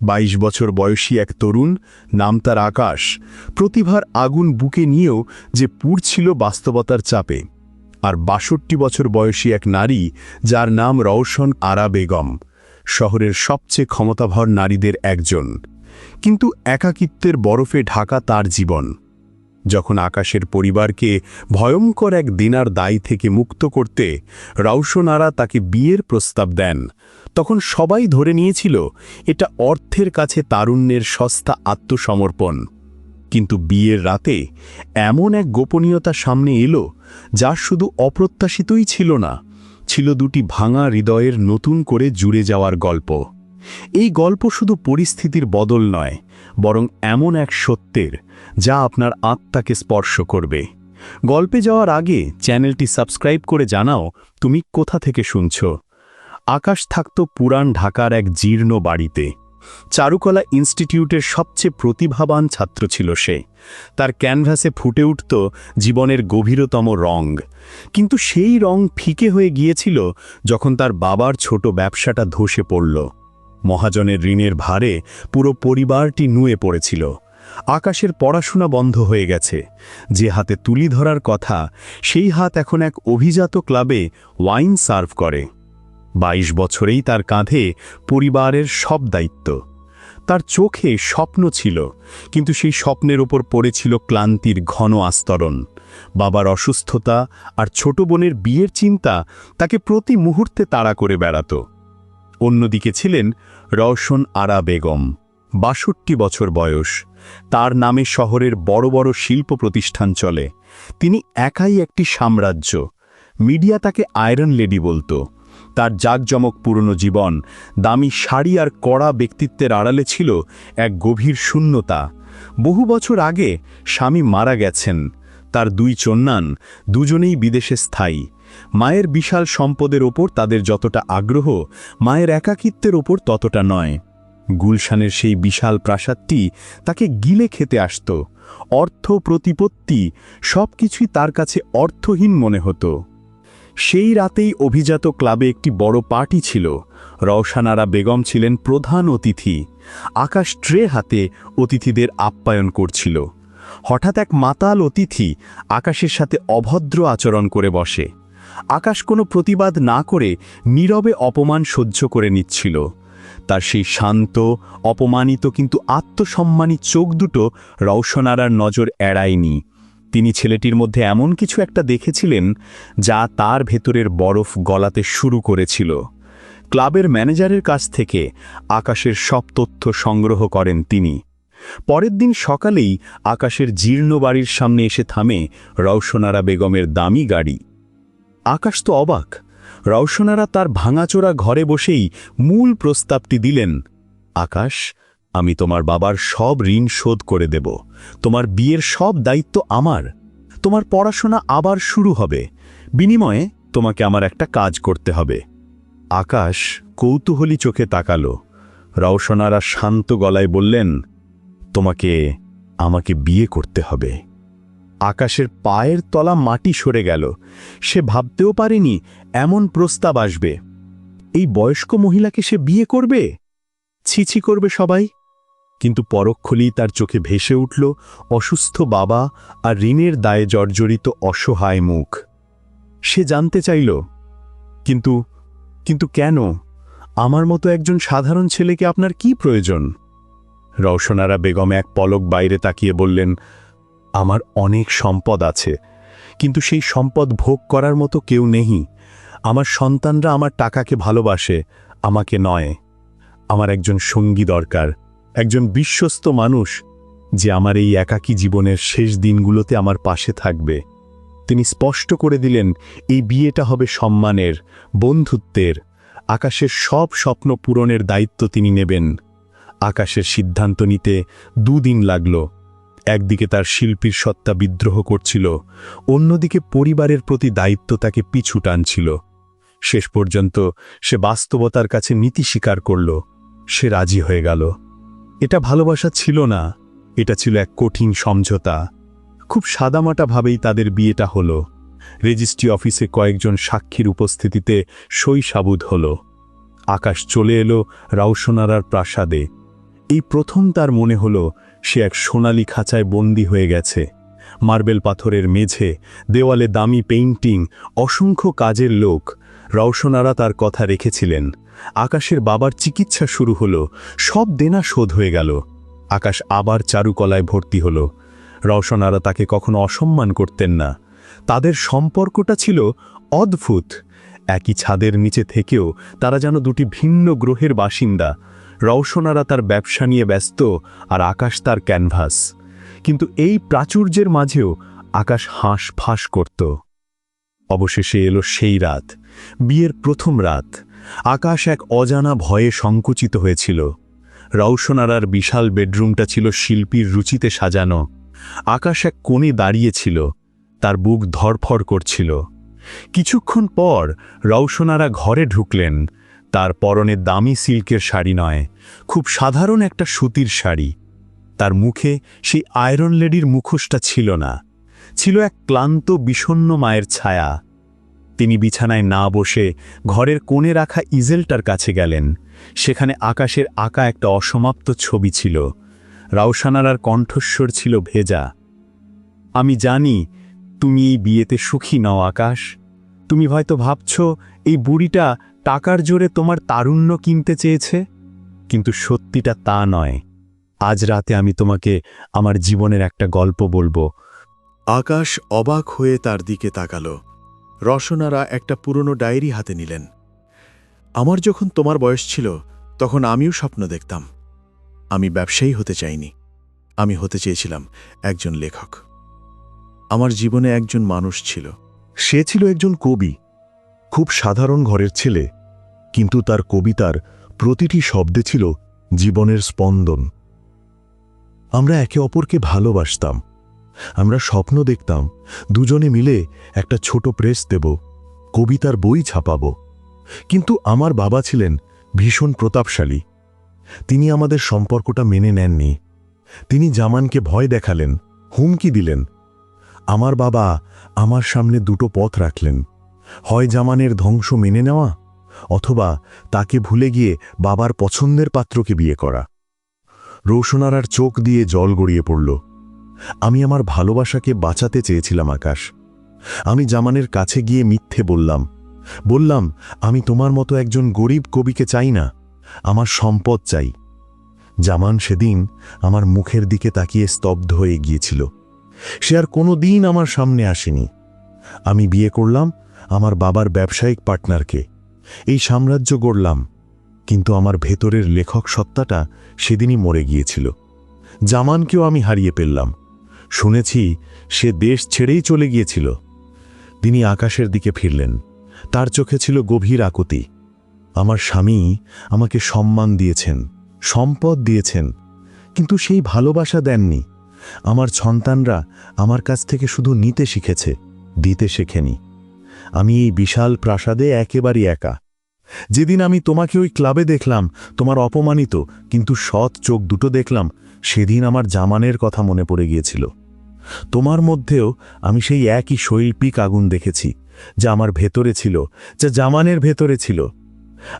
বাইশ বছর বয়সী এক তরুণ, নাম তার আকাশ, প্রতিভার আগুন বুকে নিয়েও যে পুড়ছিল বাস্তবতার চাপে। আর বাষট্টি বছর বয়সী এক নারী, যার নাম রওশন আরা বেগম, শহরের সবচেয়ে ক্ষমতাভর নারীদের একজন। কিন্তু একাকিত্বের বরফে ঢাকা তার জীবন। যখন আকাশের পরিবারকে ভয়ঙ্কর এক দিনার দায় থেকে মুক্ত করতে রাউশনারা তাকে বিয়ের প্রস্তাব দেন, তখন সবাই ধরে নিয়েছিল, এটা অর্থের কাছে তারুণ্যের সস্তা আত্মসমর্পণ। কিন্তু বিয়ের রাতে এমন এক গোপনীয়তা সামনে এলো, যা শুধু অপ্রত্যাশিতই ছিল না, ছিল দুটি ভাঙা হৃদয়ের নতুন করে জুড়ে যাওয়ার গল্প। এই গল্প শুধু পরিস্থিতির বদল নয়, বরং এমন এক সত্যের, যা আপনার আত্মাকে স্পর্শ করবে। গল্পে যাওয়ার আগে চ্যানেলটি সাবস্ক্রাইব করে জানাও তুমি কোথা থেকে শুনছ। আকাশ থাকত পুরান ঢাকার এক জীর্ণ বাড়িতে। চারুকলা ইনস্টিটিউটের সবচেয়ে প্রতিভাবান ছাত্র ছিল সে। তার ক্যানভাসে ফুটে উঠত জীবনের গভীরতম রং। কিন্তু সেই রং ফিকে হয়ে গিয়েছিল যখন তার বাবার ছোট ব্যবসাটা ধসে পড়ল। মহাজনের ঋণের ভারে পুরো পরিবারটি নুয়ে পড়েছিল। আকাশের পড়াশোনা বন্ধ হয়ে গেছে। যে হাতে তুলি ধরার কথা, সেই হাত এখন এক অভিজাত ক্লাবে ওয়াইন সার্ভ করে। বাইশ বছরেই তার কাঁধে পরিবারের সব দায়িত্ব। তার চোখে স্বপ্ন ছিল, কিন্তু সেই স্বপ্নের ওপর পড়েছিল ক্লান্তির ঘন আস্তরণ। বাবার অসুস্থতা আর ছোট বোনের বিয়ের চিন্তা তাকে প্রতি মুহূর্তে তাড়া করে বেড়াত। অন্যদিকে ছিলেন রওশন আরা বেগম, বাষট্টি বছর বয়স। তার নামে শহরের বড় বড় শিল্প প্রতিষ্ঠান চলে। তিনি একাই একটি সাম্রাজ্য। মিডিয়া তাকে আয়রন লেডি বলতো। তার জাকজমক পুরনো জীবন, দামি শাড়ি আর কড়া ব্যক্তিত্বের আড়ালে ছিল এক গভীর শূন্যতা। বহু বছর আগে স্বামী মারা গেছেন। তার দুই চন্নান দুজনেই বিদেশে স্থায়ী। মায়ের বিশাল সম্পদের ওপর তাদের যতটা আগ্রহ, মায়ের একাকিত্বের ওপর ততটা নয়। গুলশানের সেই বিশাল প্রাসাদটি তাকে গিলে খেতে আসত। অর্থ প্রতিপত্তি সব কিছুই তার কাছে অর্থহীন মনে হতো। সেই রাতেই অভিজাত ক্লাবে একটি বড় পার্টি ছিল। রওশানারা বেগম ছিলেন প্রধান অতিথি। আকাশ ট্রে হাতে অতিথিদের আপ্যায়ন করছিল। হঠাৎ এক মাতাল অতিথি আকাশের সাথে অভদ্র আচরণ করে বসে। আকাশ কোনো প্রতিবাদ না করে নীরবে অপমান সহ্য করে নিচ্ছিল। তার সেই শান্ত, অপমানিত কিন্তু আত্মসম্মানী চোখ দুটো রওশনারার নজর এড়ায়নি। তিনি ছেলেটির মধ্যে এমন কিছু একটা দেখেছিলেন যা তার ভেতরের বরফ গলাতে শুরু করেছিল। ক্লাবের ম্যানেজারের কাছ থেকে আকাশের সব তথ্য সংগ্রহ করেন তিনি। পরের দিন সকালেই আকাশের জীর্ণ বাড়ির সামনে এসে থামে রওশনারা বেগমের দামি গাড়ি। আকাশ তো অবাক। রওশনারা তার ভাঙাচোরা ঘরে বসেই মূল প্রস্তাবটি দিলেন, আকাশ, আমি তোমার বাবার সব ঋণ শোধ করে দেব। তোমার বিয়ের সব দায়িত্ব আমার। তোমার পড়াশোনা আবার শুরু হবে। বিনিময়ে তোমাকে আমার একটা কাজ করতে হবে। আকাশ কৌতূহলী চোখে তাকালো। রওশনারা শান্ত গলায় বললেন, তোমাকে, আমাকে বিয়ে করতে হবে। আকাশের পায়ের তলা মাটি সরে গেল। সে ভাবতেও পারেনি এমন প্রস্তাব আসবে। এই বয়স্ক মহিলাকে সে বিয়ে করবে? ছিছি করবে সবাই। কিন্তু পরক্ষলেই তার চোখে ভেসে উঠল অসুস্থ বাবা আর ঋণের দায়ে জর্জরিত অসহায় মুখ। সে জানতে চাইল, কিন্তু কিন্তু কেন? আমার মতো একজন সাধারণ ছেলেকে আপনার কি প্রয়োজন? রওশনারা বেগম এক পলক বাইরে তাকিয়ে বললেন আমার অনেক সম্পদ আছে। কিন্তু সেই সম্পদ ভোগ করার মতো কেউ নেই। আমার সন্তানরা আমার টাকাকে ভালোবাসে, আমাকে নয়। আমার একজন সঙ্গী দরকার, একজন বিশ্বস্ত মানুষ, যে আমার এই একাকী জীবনের শেষ দিনগুলোতে আমার পাশে থাকবে। তিনি স্পষ্ট করে দিলেন, এই বিয়েটা হবে সম্মানের, বন্ধুত্বের, আকাশের সব স্বপ্ন পূরণের দায়িত্ব তিনি নেবেন। আকাশের সিদ্ধান্ত নিতে দুদিন লাগল। একদিকে তার শিল্পীর সত্তা বিদ্রোহ করছিল, অন্যদিকে পরিবারের প্রতি দায়িত্ব তাকে পিছু টানছিল। শেষ পর্যন্ত সে বাস্তবতার কাছে নীতি স্বীকার করল, সে রাজি হয়ে গেল। এটা ভালোবাসা ছিল না, এটা ছিল এক কঠিন সমঝোতা। খুব সাদামাটাভাবেই তাদের বিয়েটা হলো। রেজিস্ট্রি অফিসে কয়েকজন সাক্ষীর উপস্থিতিতে সই সাবুদ হল। আকাশ চলে এলো রাউসোনারার প্রাসাদে। এই প্রথম তার মনে হলো সে এক সোনালি খাঁচায় বন্দি হয়ে গেছে। মার্বেল পাথরের মেঝে, দেওয়ালে দামি পেইন্টিং, অসংখ্য কাজের লোক, রওশনারা তার কথা রেখেছিলেন। আকাশের বাবার চিকিৎসা শুরু হলো, সব দেনা শোধ হয়ে গেল। আকাশ আবার চারুকলায় ভর্তি হলো। রওশনারা তাকে কখনো অসম্মান করতেন না। তাদের সম্পর্কটা ছিল অদ্ভুত। একই ছাদের নিচে থেকেও তারা যেন দুটি ভিন্ন গ্রহের বাসিন্দা। রওশনারা তার ব্যবসা নিয়ে ব্যস্ত আর আকাশ তার ক্যানভাস। কিন্তু এই প্রাচুর্যের মাঝেও আকাশ হাঁস ফাঁস করত। অবশেষে এলো সেই রাত, বিয়ের প্রথম রাত। আকাশ এক অজানা ভয়ে সংকুচিত হয়েছিল। রওশনারার বিশাল বেডরুমটা ছিল শিল্পীর রুচিতে সাজানো। আকাশ এক কোণে দাঁড়িয়েছিল তার বুক ধরফর করছিল। কিছুক্ষণ পর রওশনারা ঘরে ঢুকলেন তার পরনে দামি সিল্কের শাড়ি নয়, খুব সাধারণ একটা সুতির শাড়ি। তার মুখে সেই আয়রন লেডির মুখোশটা ছিল না, ছিল এক ক্লান্ত, বিষণ্ণ মায়ের ছায়া। তিনি বিছানায় না বসে ঘরের কোণে রাখা ইজেলটার কাছে গেলেন, সেখানে আকাশের আঁকা একটা অসমাপ্ত ছবি ছিল। রাউসানারার কণ্ঠস্বর ছিল ভেজা। আমি জানি তুমি এই বিয়েতে সুখী নও আকাশ। তুমি হয়তো ভাবছ, এই বুড়িটা টাকার জোরে তোমার তারুণ্য কিনতে চেয়েছে? কিন্তু সত্যিটা তা নয়। আজ রাতে আমি তোমাকে আমার জীবনের একটা গল্প বলব। আকাশ অবাক হয়ে তার দিকে তাকাল। রসনারা একটা পুরনো ডায়েরি হাতে নিলেন। আমার যখন তোমার বয়স ছিল, তখন আমিও স্বপ্ন দেখতাম। আমি ব্যবসায়ী হতে চাইনি। আমি হতে চেয়েছিলাম একজন লেখক। আমার জীবনে একজন মানুষ ছিল। সে ছিল একজন কবি। খুব সাধারণ ঘরের ছেলে। কিন্তু তার কবিতার প্রতিটি শব্দে ছিল জীবনের স্পন্দন। আমরা একে অপরকে ভালোবাসতাম। আমরা স্বপ্ন দেখতাম, দুজনে মিলে একটা ছোট প্রেস দেব, কবিতার বই ছাপাব। কিন্তু আমার বাবা ছিলেন ভীষণ প্রতাপশালী। তিনি আমাদের সম্পর্কটা মেনে নেননি। তিনি জামানকে ভয় দেখালেন, হুমকি দিলেন। আমার বাবা আমার সামনে দুটো পথ রাখলেন। হয় জামানের ধ্বংস মেনে নেওয়া অথবা তাকে ভুলে গিয়ে বাবার পছন্দের পাত্রকে বিয়ে করা। রৌশনারার চোখ দিয়ে জল গড়িয়ে পড়ল। আমি আমার ভালোবাসাকে বাঁচাতে চেয়েছিলাম আকাশ। আমি জামানের কাছে গিয়ে মিথ্যে বললাম। বললাম, আমি তোমার মতো একজন গরিব কবিকে চাই না। আমার সম্পদ চাই। জামান সেদিন আমার মুখের দিকে তাকিয়ে স্তব্ধ হয়ে গিয়েছিল। সে আর কোনো দিন আমার সামনে আসেনি। আমি বিয়ে করলাম আমার বাবার ব্যবসায়িক পার্টনারকে। এই সাম্রাজ্য গড়লাম, কিন্তু আমার ভেতরের লেখক সত্তাটা সেদিনই মরে গিয়েছিল। জামানকেও আমি হারিয়ে ফেললাম শুনেছি সে দেশ ছেড়েই চলে গিয়েছিল। তিনি আকাশের দিকে ফিরলেন। তার চোখে ছিল গভীর আকুতি। আমার স্বামী আমাকে সম্মান দিয়েছেন, সম্পদ দিয়েছেন, কিন্তু সেই ভালোবাসা দেননি। আমার সন্তানরা আমার কাছ থেকে শুধু নিতে শিখেছে, দিতে শেখেনি। আমি এই বিশাল প্রাসাদে একেবারেই একা। যেদিন আমি তোমাকে ওই ক্লাবে দেখলাম, তোমার অপমানিত কিন্তু সৎ চোখ দুটো দেখলাম, সেদিন আমার জামানের কথা মনে পড়ে গিয়েছিল। তোমার মধ্যেও আমি সেই একই শৈল্পিক আগুন দেখেছি, যা আমার ভেতরে ছিল, যা জামানের ভেতরে ছিল।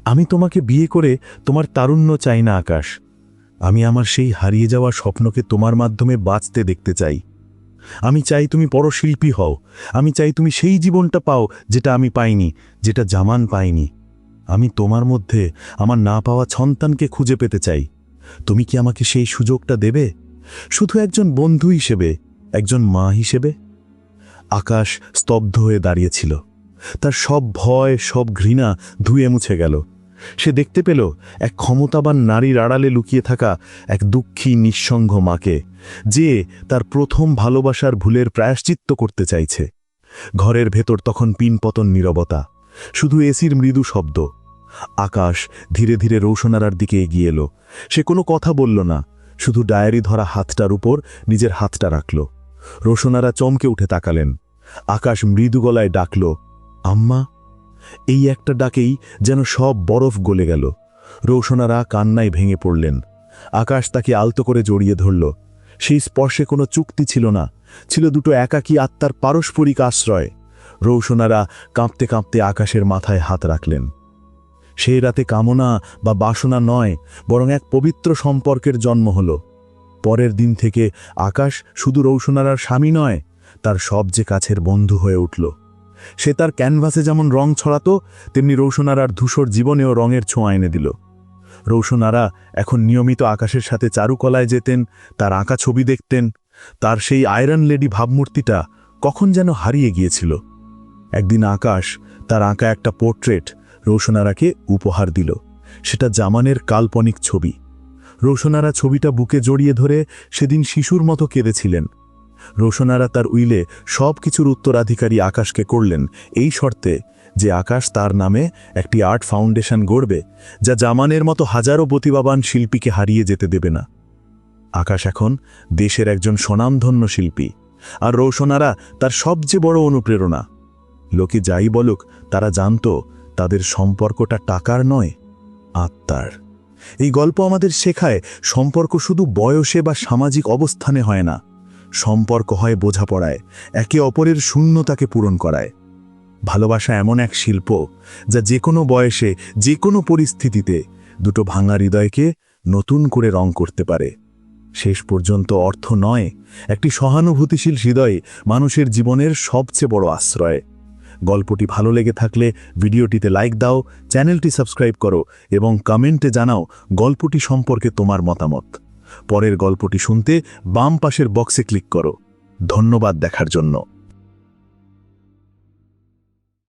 আমি তোমাকে বিয়ে করে তোমার তারুণ্য চাই না, আকাশ। আমি আমার সেই হারিয়ে যাওয়া স্বপ্নকে তোমার মাধ্যমে বাঁচতে দেখতে চাই। আমি চাই তুমি পরশিল্পী হও। আমি চাই তুমি সেই জীবনটা পাও যেটা আমি পাইনি, যেটা জামান পাইনি। আমি তোমার মধ্যে আমার না পাওয়া সন্তানকে খুঁজে পেতে চাই। তুমি কি আমাকে সেই সুযোগটা দেবে? শুধু একজন বন্ধু হিসেবে, একজন মা হিসেবে? আকাশ স্তব্ধ হয়ে দাঁড়িয়েছিল। তার সব ভয়, সব ঘৃণা ধুয়ে মুছে গেল। সে দেখতে পেল এক ক্ষমতাবান নারীর আড়ালে লুকিয়ে থাকা এক দুঃখী নিঃসঙ্গ মাকে, যে তার প্রথম ভালোবাসার ভুলের প্রায়শ্চিত্ত করতে চাইছে। ঘরের ভেতর তখন পিনপতন নীরবতা, শুধু এসির মৃদু শব্দ। আকাশ ধীরে ধীরে রৌশনারার দিকে এগিয়ে এলো। সে কোনো কথা বলল না, শুধু ডায়েরি ধরা হাতটার উপর নিজের হাতটা রাখল। রোশনারা চমকে উঠে তাকালেন। আকাশ মৃদু গলায় ডাকল, আম্মা! এই একটা ডাকেই যেন সব বরফ গলে গেল। রৌশনারা কান্নায় ভেঙে পড়লেন। আকাশ তাকে আলতো করে জড়িয়ে ধরল। সেই স্পর্শে কোনো চুক্তি ছিল না। ছিল দুটো একাকী আত্মার পারস্পরিক আশ্রয়। রৌশনারা কাঁপতে কাঁপতে আকাশের মাথায় হাত রাখলেন। সেই রাতে কামনা বা বাসনা নয়, বরং এক পবিত্র সম্পর্কের জন্ম হল। পরের দিন থেকে আকাশ শুধু রৌশনারার স্বামী নয়, তার সবচেয়ে কাছের বন্ধু হয়ে উঠল। সে তার ক্যানভাসে যেমন রং ছড়াতো, তেমনি রৌশনারার ধূসর জীবনেও রঙের ছোঁয়া এনে দিল। রৌশনারা এখন নিয়মিত আকাশের সাথে চারুকলায় যেতেন, তার আঁকা ছবি দেখতেন, তার সেই আয়রন লেডি ভাবমূর্তিটা কখন যেন হারিয়ে গিয়েছিল। একদিন আকাশ তার আঁকা একটা পোর্ট্রেট রৌশনারাকে উপহার দিল। সেটা জামানের কাল্পনিক ছবি। রৌশনারা ছবিটা বুকে জড়িয়ে ধরে সেদিন শিশুর মতো কেঁদেছিলেন। রোশনারা তার উইলে সব কিছুর উত্তরাধিকারী আকাশকে করলেন এই শর্তে যে আকাশ তার নামে একটি আর্ট ফাউন্ডেশন গড়বে, যা জামানের মতো হাজারো প্রতিভাবান শিল্পীকে হারিয়ে যেতে দেবে না। আকাশ এখন দেশের একজন স্বনামধন্য শিল্পী, আর রৌশনারা তার সবচেয়ে বড় অনুপ্রেরণা। লোকে যাই বলুক, তারা জানত তাদের সম্পর্কটা টাকার নয়, আত্মার। এই গল্প আমাদের শেখায় সম্পর্ক শুধু বয়সে বা সামাজিক অবস্থানে হয় না সম্পর্ক হয় বোঝাপড়ায়, একে অপরের শূন্যতাকে পূরণ করায়। ভালোবাসা এমন এক শিল্প যা যে কোনো বয়সে, যে কোনো পরিস্থিতিতে দুটো ভাঙা হৃদয়কে নতুন করে রং করতে পারে। শেষ পর্যন্ত অর্থ নয়, একটি সহানুভূতিশীল হৃদয় মানুষের জীবনের সবচেয়ে বড় আশ্রয়। গল্পটি ভালো লেগে থাকলে ভিডিওটিতে লাইক দাও, চ্যানেলটি সাবস্ক্রাইব করো এবং কমেন্টে জানাও গল্পটি সম্পর্কে তোমার মতামত। পরের গল্পটি শুনতে বাম পাশের বক্সে ক্লিক করো। ধন্যবাদ দেখার জন্য।